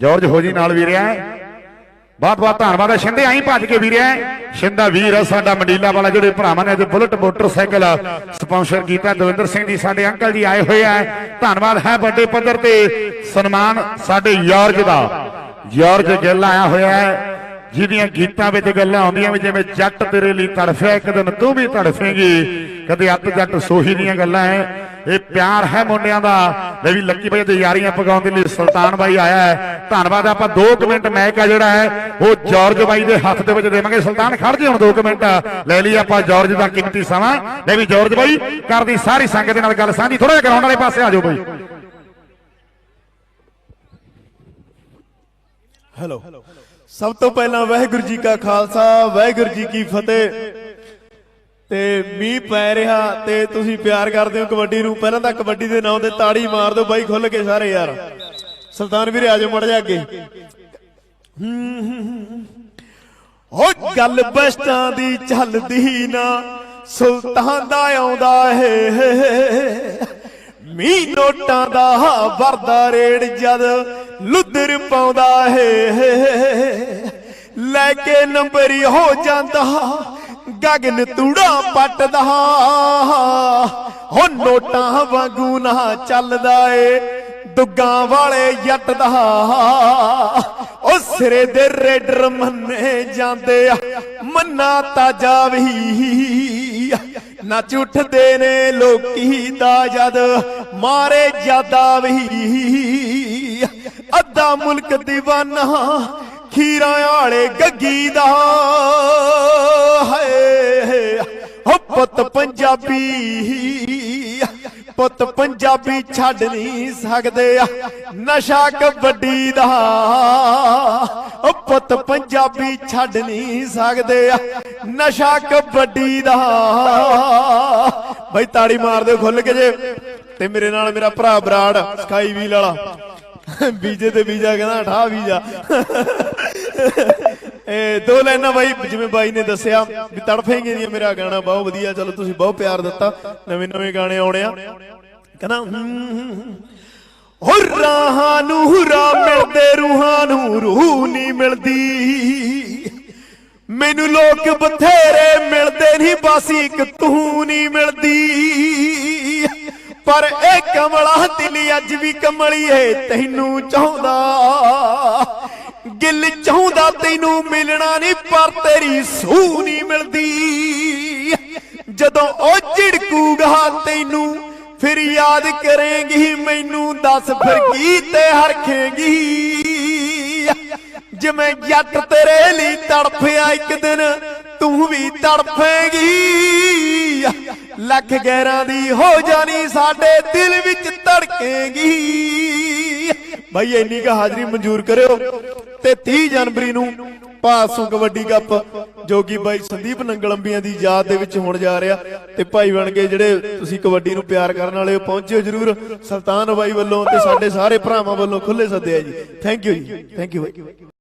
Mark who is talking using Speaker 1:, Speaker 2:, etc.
Speaker 1: George ਹੋਜੀ ਨਾਲ ਵੀ ਬਹੁਤ ਬਹੁਤ ਧੰਨਵਾਦ ਹੈ। ਸ਼ਿੰਦੇ ਆਈ ਭੱਜ ਕੇ ਵੀ ਸ਼ਿੰਦਾ ਵੀਰ ਹੈ ਸਾਡਾ ਮੰਡੀਲਾ ਵਾਲਾ, ਜਿਹੜੇ ਭਰਾਵਾਂ ਨੇ ਅੱਜ ਬੁਲਟ ਮੋਟਰਸਾਈਕਲ ਸਪਾਂਸਰ ਕੀਤਾ। ਦਵਿੰਦਰ ਸਿੰਘ ਜੀ, ਸਾਡੇ ਅੰਕਲ ਜੀ ਆਏ ਹੋਏ ਆ। ਧੰਨਵਾਦ, ਹੈ ਵੱਡੇ ਪੱਧਰ ਤੇ ਸਨਮਾਨ ਸਾਡੇ ਜਾਰਜ ਦਾ। ਜਾਰਜ ਗਿੱਲ ਆਇਆ ਹੋਇਆ ਹੈ, ਜਿਹਦੀਆਂ ਗੀਤਾਂ ਵਿੱਚ ਗੱਲਾਂ ਆਉਂਦੀਆਂ ਵੀ ਜਿਵੇਂ ਜੱਟ ਤੇਰੇ ਲਈ ਤੜਫਿਆ, ਇੱਕ ਦਿਨ ਤੂੰ ਵੀ ਤੜਫੇਂਗੀ। ਕਦੇ ਅੱਤ ਜੱਟ ਸੋਹੀ ਦੀਆਂ ਗੱਲਾਂ ਹੈ ਇਹ ਪਿਆਰ ਹੈ ਮੁੰਡਿਆਂ ਦਾ। ਲੈ ਵੀ ਲੱਕੀ ਬਾਈ ਦੇ ਯਾਰੀਆਂ ਪਗਾਉਣ ਦੇ ਲਈ ਸੁਲਤਾਨ ਬਾਈ ਆਇਆ ਹੈ। ਧੰਨਵਾਦ, ਆਪਾਂ 2 ਮਿੰਟ ਮੈਕ ਆ ਜਿਹੜਾ ਹੈ, ਉਹ ਜਾਰਜ ਬਾਈ ਦੇ ਹੱਥ ਦੇ ਵਿੱਚ ਦੇਵਾਂਗੇ। ਸੁਲਤਾਨ, ਖੜ ਜੀ ਹੁਣ 2 ਮਿੰਟ। ਲੈ ਲਈ ਆਪਾਂ ਜਾਰਜ ਦਾ ਕੀਮਤੀ ਸਮਾਂ। ਲੈ ਵੀ ਜਾਰਜ ਬਾਈ ਕਰਦੀ ਸਾਰੀ ਸੰਗਤ ਦੇ ਨਾਲ ਗੱਲ ਸਾਂਝੀ ਥੋੜਾ ਜਿਹਾ ਗਰਾਊਂਡ ਵਾਲੇ ਪਾਸੇ ਆ ਜਾਓ ਬਾਈ
Speaker 2: ਹੈਲੋ ਸਭ ਤੋਂ ਪਹਿਲਾਂ ਵਾਹਿਗੁਰੂ ਜੀ ਕਾ ਖਾਲਸਾ, ਵਾਹਿਗੁਰੂ ਜੀ ਕੀ ਫਤਿਹ। ਤੇ ਮੀਂਹ ਪੈ ਰਿਹਾ ਤੇ ਤੁਸੀਂ ਪਿਆਰ ਕਰਦੇ ਹੋ ਕਬੱਡੀ ਨੂੰ। ਪਹਿਲਾਂ ਤਾਂ ਕਬੱਡੀ ਦੇ ਨਾਂ ਤੇ ਤਾੜੀ ਮਾਰ ਦਿਓ, ਬਾਈ ਖੁੱਲ ਕੇ ਸਾਰੇ ਯਾਰ। ਸੁਲਤਾਨ ਵੀਰੇ ਆਜੋ ਮੜ ਜਾ ਅੱਗੇ। ਹੋ। ਗੱਲ ਬਸਤਾਂ ਦੀ ਚੱਲਦੀ ਨਾ, ਸੁਲਤਾਨ ਦਾ ਆਉਂਦਾ ਏ ਮੀ ਨੋਟਾਂ ਦਾ ਵਰਦਾ ਰੇੜ ਜਦ ਲੁੱਦਰ ਪਾਉਂਦਾ ਹੈ ਲੈ ਕੇ ਨੰਬਰੀ ਹੋ ਜਾਂਦਾ ਗਗਨ ਤੂੜਾ ਪੱਟਦਾ ਹੋ ਨੋਟਾਂ ਵਾਂਗੂ ਨਾ ਚੱਲਦਾ ਏ, ਦੁੱਗਾਂ ਵਾਲੇ ਜੱਟ ਦਾ ਉਹ ਸਿਰੇ ਦੇ ਰੇਡਰ ਮੰਨੇ ਜਾਂਦੇ ਆ, ਮੰਨਾ ਤਾਜਾ ਵੀ ਨੱਚ ਉੱਠਦੇ ਨੇ ਲੋਕੀ ਦਾ ਜਦ, ਮਾਰੇ ਜਾਦਾ ਵੀ। ਅੱਧਾ ਮੁਲਕ دیਵਾਨਾ ਖੀਰਾਂ ਵਾਲੇ ਗੱਗੀ ਦਾ, ਹਾਏ। ਪੁੱਤ ਪੰਜਾਬੀ। ਪੁੱਤ ਪੰਜਾਬੀ ਛੱਡ ਨਹੀਂ ਸਕਦੇ ਆ। ਨਸ਼ਾ ਕਬੱਡੀ ਦਾ। ਉਹ ਪੁੱਤ ਪੰਜਾਬੀ ਛੱਡ ਨਹੀਂ ਸਕਦੇ ਆ। ਨਸ਼ਾ ਕਬੱਡੀ ਦਾ। ਬਈ ਤਾੜੀ ਮਾਰ ਦਿਓ ਖੁੱਲ ਕੇ ਜੇ। ਤੇ ਮੇਰੇ ਨਾਲ ਮੇਰਾ ਭਰਾ ਬਰਾੜ, ਸਕਾਈ ਵੀਲ ਵਾਲਾ। ਬੀਜੇ ਤੇ ਬੀਜਾ ਕਹਿੰਦਾ ਠਾ ਬੀਜਾ। ਦੋ ਲਾਈਨਾਂ ਬਾਈ, ਜਿਵੇਂ ਬਾਈ ਨੇ ਦੱਸਿਆ ਵੀ ਤੜਫੇਂਗੇ ਦੀ ਮੇਰਾ ਗਾਣਾ, ਬਹੁਤ ਵਧੀਆ, ਚਲੋ ਤੁਸੀਂ ਬਹੁਤ ਪਿਆਰ ਦਿੱਤਾ, ਨਵੇਂ ਨਵੇਂ ਗਾਣੇ ਆਉਣੇ ਆ। ਕਹਿੰਦਾ, ਹੋ ਰਾਹਾਂ ਨੂੰ ਰਾ ਮਿਲਦੇ, ਰੂਹਾਂ ਨੂੰ ਰੂਹ ਨਹੀਂ ਮਿਲਦੀ। ਮੈਨੂੰ ਲੋਕ ਬਥੇਰੇ ਮਿਲਦੇ ਨਹੀਂ, ਬਸ ਇੱਕ ਤੂੰ ਨਹੀਂ ਮਿਲਦੀ। ਪਰ ਇਹ ਕਮਲਾ ਦਿਲ ਅੱਜ ਵੀ ਕਮਲੀ ਏ ਤੈਨੂੰ ਚਾਹੁੰਦਾ। ਗਿੱਲ ਚਾਹੁੰਦਾ ਤੈਨੂੰ ਮਿਲਣਾ ਨਹੀਂ ਪਰ ਤੇਰੀ ਸੂਹ ਨਹੀਂ ਮਿਲਦੀ। ਜਦੋਂ ਉਹ ਝਿੜਕੂਗਾ ਤੈਨੂੰ, ਫਿਰ ਯਾਦ ਕਰੇਗੀ, ਮੈਨੂੰ ਦੱਸ ਫਿਰ ਕੀ ਤੇ ਹਰਖੇਂਗੀ। ਜਿਵੇਂ ਜੱਟ ਤੇਰੇ ਲਈ ਤੜਫਿਆ ਇੱਕ ਦਿਨ, ਤੂੰ ਵੀ ਤੜਫੇਗੀ। ਲੱਖ ਗੈਰਾਂ ਦੀ ਹੋ ਜਾਣੀ, ਸਾਡੇ ਦਿਲ ਵਿੱਚ ਧੜਕੇਂਗੀ। ਭਾਈ ਇੰਨੀ ਕਾ ਹਾਜ਼ਰੀ ਮਨਜ਼ੂਰ ਕਰਿਓ। ਤੇ 30 ਜਨਵਰੀ ਨੂੰ ਪਾਸੋਂ ਕਬੱਡੀ ਕੱਪ ਜੋ ਕਿ ਬਾਈ ਸੰਦੀਪ ਨੰਗਲੰਬੀਆਂ ਦੀ ਯਾਦ ਦੇ ਵਿੱਚ ਹੋਣ ਜਾ ਰਿਹਾ ਤੇ ਭਾਈ ਬਣ ਕੇ ਜਿਹੜੇ ਤੁਸੀਂ ਕਬੱਡੀ ਨੂੰ ਪਿਆਰ ਕਰਨ ਵਾਲੇ ਹੋ, ਪਹੁੰਚਿਓ ਜਰੂਰ। ਸੁਲਤਾਨ ਬਾਈ ਵੱਲੋਂ ਤੇ ਸਾਡੇ ਸਾਰੇ ਭਰਾਵਾਂ ਵੱਲੋਂ ਖੁੱਲੇ ਸੱਦੇ ਆ ਜੀ। ਥੈਂਕ ਯੂ ਜੀ। Thank you bye.